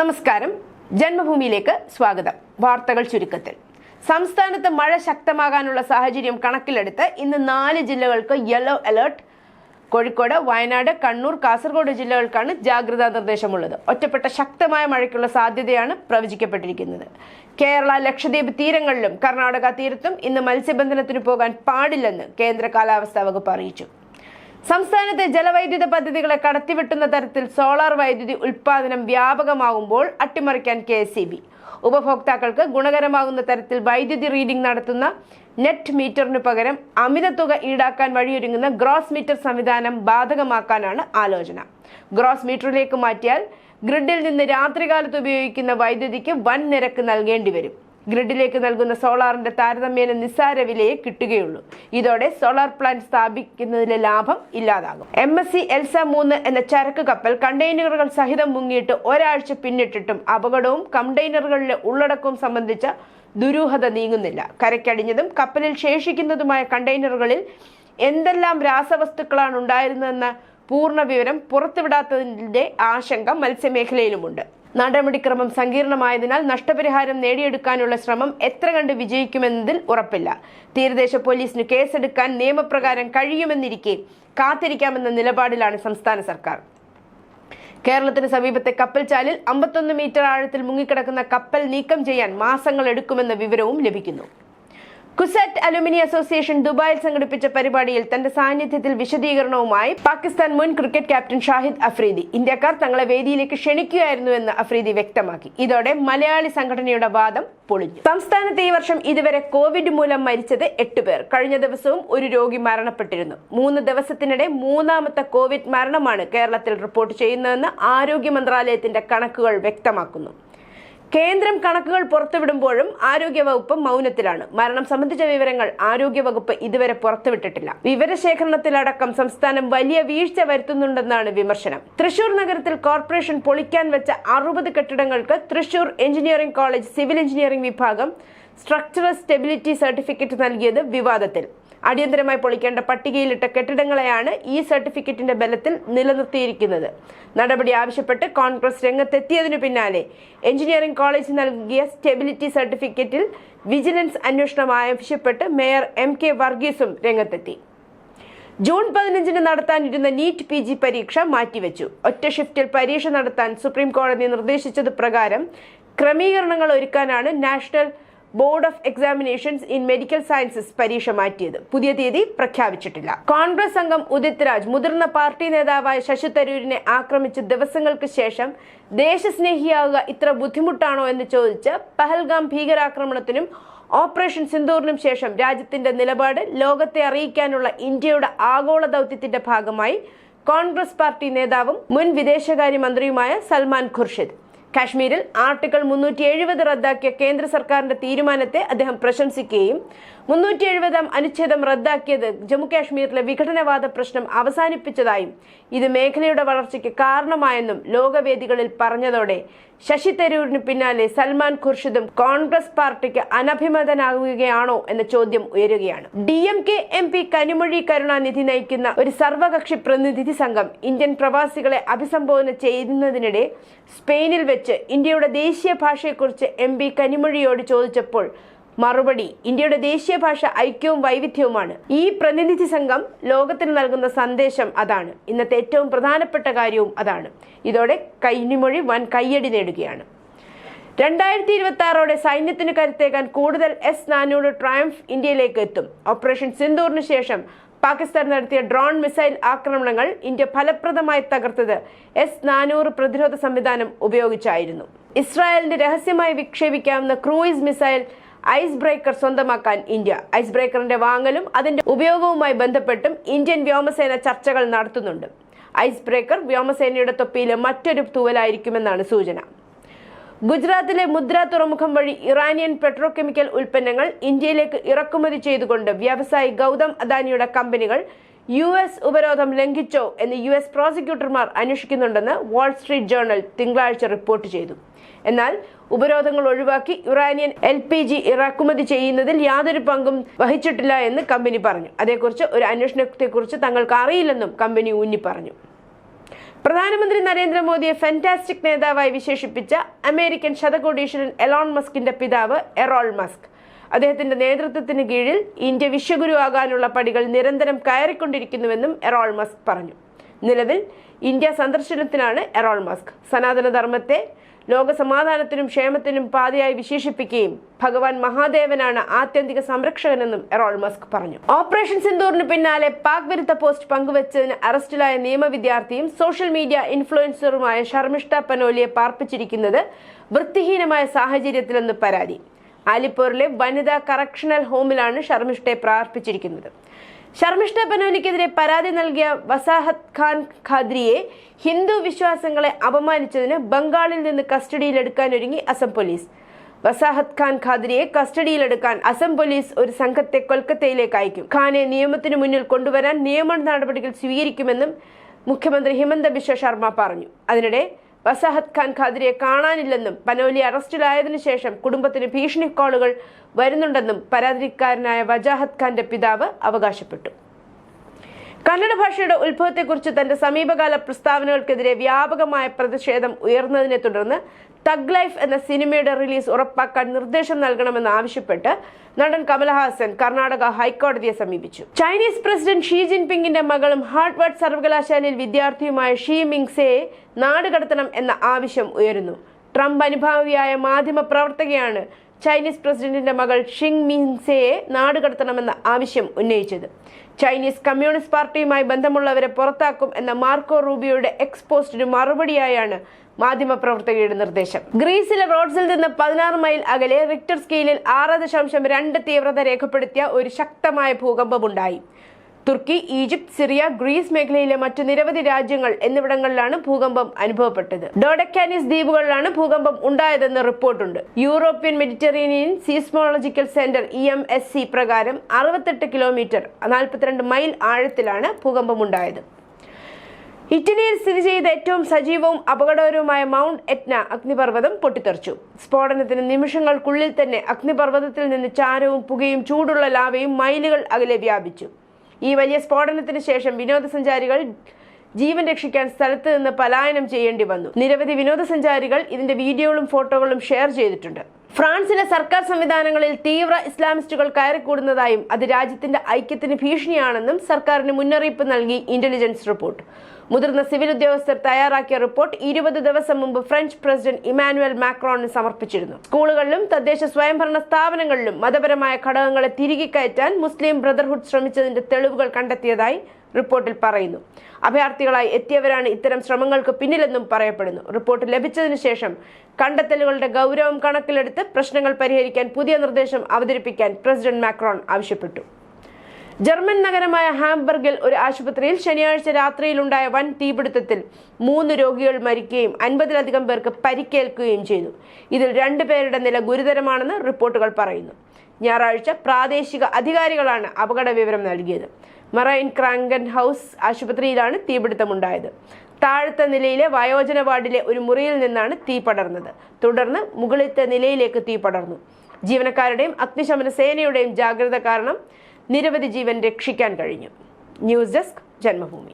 നമസ്കാരം. ജന്മഭൂമിയിലേക്ക് സ്വാഗതം. വാർത്തകൾ ചുരുക്കത്തിൽ. സംസ്ഥാനത്ത് മഴ ശക്തമാകാനുള്ള സാഹചര്യം കണക്കിലെടുത്ത് ഇന്ന് നാല് ജില്ലകൾക്ക് യെല്ലോ അലേർട്ട് കോഴിക്കോട് വയനാട് കണ്ണൂർ കാസർഗോഡ് ജില്ലകൾക്കാണ് ജാഗ്രതാ നിർദ്ദേശമുള്ളത്. ഒറ്റപ്പെട്ട ശക്തമായ മഴയ്ക്കുള്ള സാധ്യതയാണ് പ്രവചിക്കപ്പെട്ടിരിക്കുന്നത്. കേരള ലക്ഷദ്വീപ് തീരങ്ങളിലും കർണാടക തീരത്തും ഇന്ന് മത്സ്യബന്ധനത്തിന് പോകാൻ പാടില്ലെന്ന് കേന്ദ്ര കാലാവസ്ഥാ വകുപ്പ് അറിയിച്ചു. സംസ്ഥാനത്തെ ജലവൈദ്യുത പദ്ധതികളെ കടത്തിവെട്ടുന്ന തരത്തിൽ സോളാർ വൈദ്യുതി ഉൽപാദനം വ്യാപകമാകുമ്പോൾ അട്ടിമറിക്കാൻ കെ ഉപഭോക്താക്കൾക്ക് ഗുണകരമാകുന്ന തരത്തിൽ വൈദ്യുതി റീഡിംഗ് നടത്തുന്ന നെറ്റ് മീറ്ററിന് പകരം അമിത തുക ഈടാക്കാൻ വഴിയൊരുങ്ങുന്ന ഗ്രോസ് മീറ്റർ സംവിധാനം ബാധകമാക്കാനാണ് ആലോചന. ഗ്രോസ് മീറ്ററിലേക്ക് മാറ്റിയാൽ ഗ്രിഡിൽ നിന്ന് രാത്രികാലത്ത് ഉപയോഗിക്കുന്ന വൈദ്യുതിക്ക് വൻ നിരക്ക് നൽകേണ്ടി വരും ഗ്രിഡിലേക്ക് നൽകുന്ന സോളാറിന്റെ താരതമ്യേന നിസ്സാര വിലയെ കിട്ടുകയുള്ളൂ. ഇതോടെ സോളാർ പ്ലാന്റ് സ്ഥാപിക്കുന്നതിലെ ലാഭം ഇല്ലാതാകും. എം എസ് സി എൽസ മൂന്ന് എന്ന ചരക്ക് കപ്പൽ കണ്ടെയ്നറുകൾ സഹിതം മുങ്ങിയിട്ട് ഒരാഴ്ച പിന്നിട്ടിട്ടും അപകടവും കണ്ടെയ്നറുകളിലെ ഉള്ളടക്കവും സംബന്ധിച്ച ദുരൂഹത നീങ്ങുന്നില്ല. കരയ്ക്കടിഞ്ഞതും കപ്പലിൽ ശേഷിക്കുന്നതുമായ കണ്ടെയ്നറുകളിൽ എന്തെല്ലാം രാസവസ്തുക്കളാണ് ഉണ്ടായിരുന്നതെന്ന പൂർണ വിവരം പുറത്തുവിടാത്തതിന്റെ ആശങ്ക മത്സ്യമേഖലയിലുമുണ്ട്. നടപടിക്രമം സങ്കീർണമായതിനാൽ നഷ്ടപരിഹാരം നേടിയെടുക്കാനുള്ള ശ്രമം എത്ര കണ്ട് വിജയിക്കുമെന്നതിൽ ഉറപ്പില്ല. തീരദേശ പോലീസിന് കേസെടുക്കാൻ നിയമപ്രകാരം കഴിയുമെന്നിരിക്കെ കാത്തിരിക്കാമെന്ന നിലപാടിലാണ് സംസ്ഥാന സർക്കാർ. കേരളത്തിന് സമീപത്തെ കപ്പൽ ചാലിൽ അമ്പത്തൊന്ന് മീറ്റർ ആഴത്തിൽ മുങ്ങിക്കിടക്കുന്ന കപ്പൽ നീക്കം ചെയ്യാൻ മാസങ്ങൾ എടുക്കുമെന്ന വിവരവും ലഭിക്കുന്നു. കുസാറ്റ് അലുമിനി അസോസിയേഷൻ ദുബായിൽ സംഘടിപ്പിച്ച പരിപാടിയിൽ തന്റെ സാന്നിധ്യത്തിൽ വിശദീകരണവുമായി പാകിസ്ഥാൻ മുൻ ക്രിക്കറ്റ് ക്യാപ്റ്റൻ ഷാഹിദ് അഫ്രീദി. ഇന്ത്യക്കാർ തങ്ങളെ വേദിയിലേക്ക് ക്ഷണിക്കുകയായിരുന്നുവെന്ന് അഫ്രീദി വ്യക്തമാക്കി. ഇതോടെ മലയാളി സംഘടനയുടെ വാദം പൊളിഞ്ഞു. സംസ്ഥാനത്ത് ഈ വർഷം ഇതുവരെ കോവിഡ് മൂലം മരിച്ചത് എട്ട് പേർ. കഴിഞ്ഞ ദിവസവും ഒരു രോഗി മരണപ്പെട്ടിരുന്നു. മൂന്ന് ദിവസത്തിനിടെ മൂന്നാമത്തെ കോവിഡ് മരണമാണ് കേരളത്തിൽ റിപ്പോർട്ട് ചെയ്യുന്നതെന്ന് ആരോഗ്യ മന്ത്രാലയത്തിന്റെ കണക്കുകൾ വ്യക്തമാക്കുന്നു. കേന്ദ്രം കണക്കുകൾ പുറത്തുവിടുമ്പോഴും ആരോഗ്യവകുപ്പ് മൗനത്തിലാണ്. മരണം സംബന്ധിച്ച വിവരങ്ങൾ ആരോഗ്യവകുപ്പ് ഇതുവരെ പുറത്തുവിട്ടിട്ടില്ല. വിവരശേഖരണത്തിലടക്കം സംസ്ഥാനം വലിയ വീഴ്ച വരുത്തുന്നുണ്ടെന്നാണ് വിമർശനം. തൃശൂർ നഗരത്തിൽ കോർപ്പറേഷൻ പൊളിക്കാൻ വെച്ച അറുപത് കെട്ടിടങ്ങൾക്ക് Thrissur engineering college civil engineering വിഭാഗം സ്ട്രക്ചറൽ സ്റ്റെബിലിറ്റി സർട്ടിഫിക്കറ്റ് നൽകിയത് വിവാദത്തിൽ. അടിയന്തരമായി പൊളിക്കേണ്ട പട്ടികയിലിട്ട കെട്ടിടങ്ങളെയാണ് ഈ സർട്ടിഫിക്കറ്റിന്റെ ബലത്തിൽ നിലനിർത്തിയിരിക്കുന്നത്. നടപടി ആവശ്യപ്പെട്ട് കോൺഗ്രസ് രംഗത്തെത്തിയതിനു പിന്നാലെ എഞ്ചിനീയറിംഗ് കോളേജ് നൽകിയ സ്റ്റെബിലിറ്റി സർട്ടിഫിക്കറ്റിൽ വിജിലൻസ് അന്വേഷണം ആവശ്യപ്പെട്ട് മേയർ എം കെ വർഗീസും രംഗത്തെത്തി. ജൂൺ പതിനഞ്ചിന് നടത്താനിരുന്ന നീറ്റ് പി ജി പരീക്ഷ മാറ്റിവെച്ചു. ഒറ്റ ഷിഫ്റ്റിൽ പരീക്ഷ നടത്താൻ സുപ്രീം കോടതി നിർദ്ദേശിച്ചത് പ്രകാരം ക്രമീകരണങ്ങൾ ഒരുക്കാനാണ് national board of examinations in medical sciences പരീക്ഷ മാറ്റിയത്. പുതിയ തീയതി പ്രഖ്യാപിച്ചിട്ടില്ല. കോൺഗ്രസ് അംഗം ഉദിത് രാജ് മുതിർന്ന പാർട്ടി നേതാവായ ശശി തരൂരിനെ ആക്രമിച്ച ദിവസങ്ങൾക്ക് ശേഷം ദേശസ്നേഹിയാവുക ഇത്ര ബുദ്ധിമുട്ടാണോ എന്ന് ചോദിച്ച് പഹൽഗാം ഭീകരാക്രമണത്തിനും ഓപ്പറേഷൻ സിന്ദൂറിനും ശേഷം രാജ്യത്തിന്റെ നിലപാട് ലോകത്തെ അറിയിക്കാനുള്ള ഇന്ത്യയുടെ ആഗോള ദൗത്യത്തിന്റെ ഭാഗമായി കോൺഗ്രസ് പാർട്ടി നേതാവും മുൻ വിദേശകാര്യമന്ത്രിയുമായ സൽമാൻ ഖുർഷിദ്. കാശ്മീരിൽ ആർട്ടിക്കിൾ മുന്നൂറ്റി എഴുപത് റദ്ദാക്കിയ കേന്ദ്ര സർക്കാരിന്റെ തീരുമാനത്തെ അദ്ദേഹം പ്രശംസിക്കുകയും മുന്നൂറ്റി എഴുപതാം അനുച്ഛേദം റദ്ദാക്കിയത് ജമ്മുകാശ്മീരിലെ വിഘടനവാദ പ്രശ്നം അവസാനിപ്പിച്ചതായും ഇത് മേഖലയുടെ വളർച്ചയ്ക്ക് കാരണമായെന്നും ലോകവേദികളിൽ പറഞ്ഞതോടെ ശശി തരൂരിന് പിന്നാലെ സൽമാൻ ഖുർഷിദും കോൺഗ്രസ് പാർട്ടിക്ക് അനഭിമതനാകുകയാണോ എന്ന ചോദ്യം ഉയരുകയാണ്. D M K M P Kanimozhi Karunanidhi നയിക്കുന്ന ഒരു സർവകക്ഷി പ്രതിനിധി സംഘം ഇന്ത്യൻ പ്രവാസികളെ അഭിസംബോധന ചെയ്യുന്നതിനിടെ സ്പെയിനിൽ വെച്ച് ഇന്ത്യയുടെ ദേശീയ ഭാഷയെക്കുറിച്ച് എം പി കനിമൊഴിയോട് ചോദിച്ചപ്പോൾ മറുപടി ഇന്ത്യയുടെ ദേശീയ ഭാഷ ഐക്യവും വൈവിധ്യവുമാണ്. ഈ പ്രതിനിധി സംഘം ലോകത്തിന് നൽകുന്ന സന്ദേശം അതാണ്. ഇന്നത്തെ ഏറ്റവും പ്രധാനപ്പെട്ട കാര്യവും അതാണ്. ഇതോടെ കൈനിമൊഴി വൻ കയ്യടി നേടുകയാണ്. രണ്ടായിരത്തി ഇരുപത്തി ആറോടെ സൈന്യത്തിന് കരുത്തേക്കാൻ കൂടുതൽ എസ് നാനൂറ് ട്രയംഫ് ഇന്ത്യയിലേക്ക് എത്തും. ഓപ്പറേഷൻ സിന്ദൂറിന് ശേഷം പാകിസ്ഥാൻ നടത്തിയ ഡ്രോൺ മിസൈൽ ആക്രമണങ്ങൾ ഇന്ത്യ ഫലപ്രദമായി തകർത്തത് എസ് നാനൂറ് പ്രതിരോധ സംവിധാനം ഉപയോഗിച്ചായിരുന്നു. ഇസ്രായേലിന്റെ രഹസ്യമായി വിക്ഷേപിക്കാവുന്ന ക്രൂയിസ് മിസൈൽ ഐസ് ബ്രേക്കർ സ്വന്തമാക്കാൻ ഇന്ത്യ. ഐസ് ബ്രേക്കറിന്റെ വാങ്ങലും അതിന്റെ ഉപയോഗവുമായി ബന്ധപ്പെട്ടും ഇന്ത്യൻ വ്യോമസേന ചർച്ചകൾ നടത്തുന്നുണ്ട്. ഐസ് ബ്രേക്കർ വ്യോമസേനയുടെ തൊപ്പിയിലെ മറ്റൊരു തൂവലായിരിക്കുമെന്നാണ് സൂചന. ഗുജറാത്തിലെ മുദ്ര തുറമുഖം വഴി ഇറാനിയൻ പെട്രോകെമിക്കൽ ഉൽപ്പന്നങ്ങൾ ഇന്ത്യയിലേക്ക് ഇറക്കുമതി ചെയ്തുകൊണ്ട് വ്യവസായി ഗൗതം അദാനിയുടെ കമ്പനികൾ യു എസ് ഉപരോധം ലംഘിച്ചോ എന്ന് യു എസ് പ്രോസിക്യൂട്ടർമാർ അന്വേഷിക്കുന്നുണ്ടെന്ന് വാൾസ്ട്രീറ്റ് ജേർണൽ തിങ്കളാഴ്ച റിപ്പോർട്ട് ചെയ്തു. എന്നാൽ ഉപരോധങ്ങൾ ഒഴിവാക്കി ഇറാനിയൻ എൽ പി ജി ഇറക്കുമതി ചെയ്യുന്നതിൽ യാതൊരു പങ്കും വഹിച്ചിട്ടില്ല എന്ന് കമ്പനി പറഞ്ഞു. അതേക്കുറിച്ച് ഒരു അന്വേഷണത്തെക്കുറിച്ച് തങ്ങൾക്ക് അറിയില്ലെന്നും കമ്പനി ഊന്നി പറഞ്ഞു പ്രധാനമന്ത്രി നരേന്ദ്രമോദിയെ ഫാന്റാസ്റ്റിക് നേതാവായി വിശേഷിപ്പിച്ച അമേരിക്കൻ ശതകോടീശ്വരൻ എലോൺ മസ്കിന്റെ പിതാവ് എറോൾ മസ്ക്. അദ്ദേഹത്തിന്റെ നേതൃത്വത്തിന് കീഴിൽ ഇന്ത്യ വിശ്വഗുരു ആകാനുള്ള പടികൾ നിരന്തരം കയറിക്കൊണ്ടിരിക്കുന്നുവെന്നും എറോൾ മസ്ക് പറഞ്ഞു. നിലവിൽ ഇന്ത്യ സന്ദർശനത്തിനാണ് എറോൾ മസ്ക്. സനാതനധർമ്മത്തെ ലോക സമാധാനത്തിനും ക്ഷേമത്തിനും പാതയായി വിശേഷിപ്പിക്കുകയും ഭഗവാൻ മഹാദേവനാണ് ആത്യന്തിക സംരക്ഷകനെന്നും എറോൾ മസ്ക് പറഞ്ഞു. ഓപ്പറേഷൻ സിന്ദൂറിന് പിന്നാലെ പാക് വിരുദ്ധ പോസ്റ്റ് പങ്കുവച്ചതിന് അറസ്റ്റിലായ നിയമ വിദ്യാർത്ഥിയും സോഷ്യൽ മീഡിയ ഇൻഫ്ലുവൻസറുമായ ഷർമിഷ്ഠ പനോലിയെ പാർപ്പിച്ചിരിക്കുന്നത് വൃത്തിഹീനമായ സാഹചര്യത്തിലെന്ന് പരാതി. ആലിപ്പൂരിലെ വനിതാ കറക്ഷണൽ ഹോമിലാണ് ഷർമിഷ്ഠയെ പ്രാർത്ഥിച്ചിരിക്കുന്നത്. ശർമിഷ്ഠ പനോലിക്കെതിരെ പരാതി നൽകിയ വസാഹത് ഖാൻ ഖാദ്രിയെ ഹിന്ദു വിശ്വാസങ്ങളെ അപമാനിച്ചതിന് ബംഗാളിൽ നിന്ന് കസ്റ്റഡിയിലെടുക്കാനൊരുങ്ങി അസം പോലീസ്. വസാഹത് ഖാൻ ഖാദ്രിയെ കസ്റ്റഡിയിലെടുക്കാൻ അസം പോലീസ് ഒരു സംഘത്തെ കൊൽക്കത്തയിലേക്ക് അയക്കും. ഖാനെ നിയമത്തിനു മുന്നിൽ കൊണ്ടുവരാൻ നിയമ നടപടികൾ സ്വീകരിക്കുമെന്നും മുഖ്യമന്ത്രി ഹിമന്ത ബിശ്വ ശർമ്മ പറഞ്ഞു. അതിനിടെ വസാഹത്ത് ഖാൻ ഖാദ്രിയെ കാണാനില്ലെന്നും പനോലി അറസ്റ്റിലായതിനു ശേഷം കുടുംബത്തിന് ഭീഷണി കോളുകൾ വരുന്നുണ്ടെന്നും പരാതിക്കാരനായ വജാഹത്ത് ഖാന്റെ പിതാവ് അവകാശപ്പെട്ടു. കന്നഡ ഭാഷയുടെ ഉത്ഭവത്തെക്കുറിച്ച് തന്റെ സമീപകാല പ്രസ്താവനകൾക്കെതിരെ വ്യാപകമായ പ്രതിഷേധം ഉയർന്നതിനെ തുടർന്ന് തഗ് ലൈഫ് എന്ന സിനിമയുടെ റിലീസ് ഉറപ്പാക്കാൻ നിർദ്ദേശം നൽകണമെന്ന് ആവശ്യപ്പെട്ട് നടൻ കമൽഹാസൻ കർണാടക ഹൈക്കോടതിയെ സമീപിച്ചു. ചൈനീസ് പ്രസിഡന്റ് ഷീ ജിൻപിങ്ങിന്റെ മകളും ഹാർഡ്വാർഡ് സർവകലാശാലയിൽ വിദ്യാർത്ഥിയുമായ ഷീ മിങ്സെയെ നാടുകടത്തണം എന്ന ആവശ്യം ഉയരുന്നു. ട്രംപ് അനുഭാവിയായ മാധ്യമ പ്രവർത്തകയാണ് ചൈനീസ് പ്രസിഡന്റിന്റെ മകൾ ഷിങ് മിൻസെയെ നാടുകടത്തണമെന്ന ആവശ്യം ഉന്നയിച്ചത്. ചൈനീസ് കമ്മ്യൂണിസ്റ്റ് പാർട്ടിയുമായി ബന്ധമുള്ളവരെ പുറത്താക്കും എന്ന മാർക്കോ റൂബിയോയുടെ എക്സ് പോസ്റ്റിന് മറുപടിയായാണ് മാധ്യമപ്രവർത്തകയുടെ നിർദ്ദേശം. ഗ്രീസിലെ റോഡ്സിൽ നിന്ന് പതിനാറ് മൈൽ അകലെ റിക്ടർ സ്കെയിലിൽ ആറ് ദശാംശം രണ്ട് തീവ്രത രേഖപ്പെടുത്തിയ ഒരു ശക്തമായ ഭൂകമ്പമുണ്ടായി. തുർക്കി ഈജിപ്ത് സിറിയ ഗ്രീസ് മേഖലയിലെ മറ്റു നിരവധി രാജ്യങ്ങൾ എന്നിവിടങ്ങളിലാണ് ഭൂകമ്പം അനുഭവപ്പെട്ടത്. ഡോഡക്കാനിസ് ദ്വീപുകളിലാണ് ഭൂകമ്പം ഉണ്ടായതെന്ന് റിപ്പോർട്ടുണ്ട്. European Mediterranean seismological centre E M S C പ്രകാരം അറുപത്തെട്ട് കിലോമീറ്റർ നാൽപ്പത്തിരണ്ട് മൈൽ ആഴത്തിലാണ് ഭൂകമ്പം ഉണ്ടായത് ഇറ്റലിയിൽ സ്ഥിതി ചെയ്ത ഏറ്റവും സജീവവും അപകടകരവുമായ മൗണ്ട് എറ്റ്ന അഗ്നിപർവതം പൊട്ടിത്തെറിച്ചു. സ്ഫോടനത്തിന് നിമിഷങ്ങൾക്കുള്ളിൽ തന്നെ അഗ്നിപർവതത്തിൽ നിന്ന് ചാരവും പുകയും ചൂടുള്ള ലാവയും മൈലുകൾ അകലെ വ്യാപിച്ചു. ഈ വലിയ സ്ഫോടനത്തിന് ശേഷം വിനോദസഞ്ചാരികൾ ജീവൻ രക്ഷിക്കാൻ സ്ഥലത്ത് നിന്ന് പലായനം ചെയ്യേണ്ടി വന്നു. നിരവധി വിനോദസഞ്ചാരികൾ ഇതിന്റെ വീഡിയോകളും ഫോട്ടോകളും ഷെയർ ചെയ്തിട്ടുണ്ട്. ഫ്രാൻസിലെ സർക്കാർ സംവിധാനങ്ങളിൽ തീവ്ര ഇസ്ലാമിസ്റ്റുകൾ കയറിക്കൂടുന്നതായും അത് രാജ്യത്തിന്റെ ഐക്യത്തിന് ഭീഷണിയാണെന്നും സർക്കാരിന് മുന്നറിയിപ്പ് നൽകി ഇന്റലിജൻസ് റിപ്പോർട്ട്. മുതിർന്ന സിവിൽ ഉദ്യോഗസ്ഥർ തയ്യാറാക്കിയ റിപ്പോർട്ട് ഇരുപത് ദിവസം മുമ്പ് ഫ്രഞ്ച് പ്രസിഡന്റ് ഇമാനുവൽ മാക്രോണിന് സമർപ്പിച്ചിരുന്നു. സ്കൂളുകളിലും തദ്ദേശ സ്വയംഭരണ സ്ഥാപനങ്ങളിലും മതപരമായ ഘടകങ്ങളെ തിരികെ കയറ്റാൻ മുസ്ലിം ബ്രദർഹുഡ് ശ്രമിച്ചതിന്റെ തെളിവുകൾ കണ്ടെത്തിയതായി റിപ്പോർട്ടിൽ പറയുന്നു. അഭയാർത്ഥികളായി എത്തിയവരാണ് ഇത്തരം ശ്രമങ്ങൾക്ക് പിന്നിലെന്നും പറയപ്പെടുന്നു. റിപ്പോർട്ട് ലഭിച്ചതിനു ശേഷം കണ്ടെത്തലുകളുടെ ഗൗരവം കണക്കിലെടുത്ത് പ്രശ്നങ്ങൾ പരിഹരിക്കാൻ പുതിയ നിർദ്ദേശം അവതരിപ്പിക്കാൻ പ്രസിഡന്റ് മാക്രോൺ ആവശ്യപ്പെട്ടു. ജർമ്മൻ നഗരമായ ഹാംബർഗിൽ ഒരു ആശുപത്രിയിൽ ശനിയാഴ്ച രാത്രിയിലുണ്ടായ വൻ തീപിടുത്തത്തിൽ മൂന്ന് രോഗികൾ മരിക്കുകയും അൻപതിലധികം പേർക്ക് പരിക്കേൽക്കുകയും ചെയ്തു. ഇതിൽ രണ്ടുപേരുടെ നില ഗുരുതരമാണെന്ന് റിപ്പോർട്ടുകൾ പറയുന്നു. ഞായറാഴ്ച പ്രാദേശിക അധികാരികളാണ് അപകട വിവരം നൽകിയത്. മറൈൻ ക്രാങ്കൻ ഹൗസ് ആശുപത്രിയിലാണ് തീപിടുത്തമുണ്ടായത്. താഴത്തെ നിലയിലെ വയോജന വാർഡിലെ ഒരു മുറിയിൽ നിന്നാണ് തീ പടർന്നത്. തുടർന്ന് മുകളിലത്തെ നിലയിലേക്ക് തീ പടർന്നു. ജീവനക്കാരുടെയും അഗ്നിശമന സേനയുടെയും ജാഗ്രത കാരണം നിരവധി ജീവൻ രക്ഷിക്കാൻ കഴിഞ്ഞു. News desk Janmabhumi.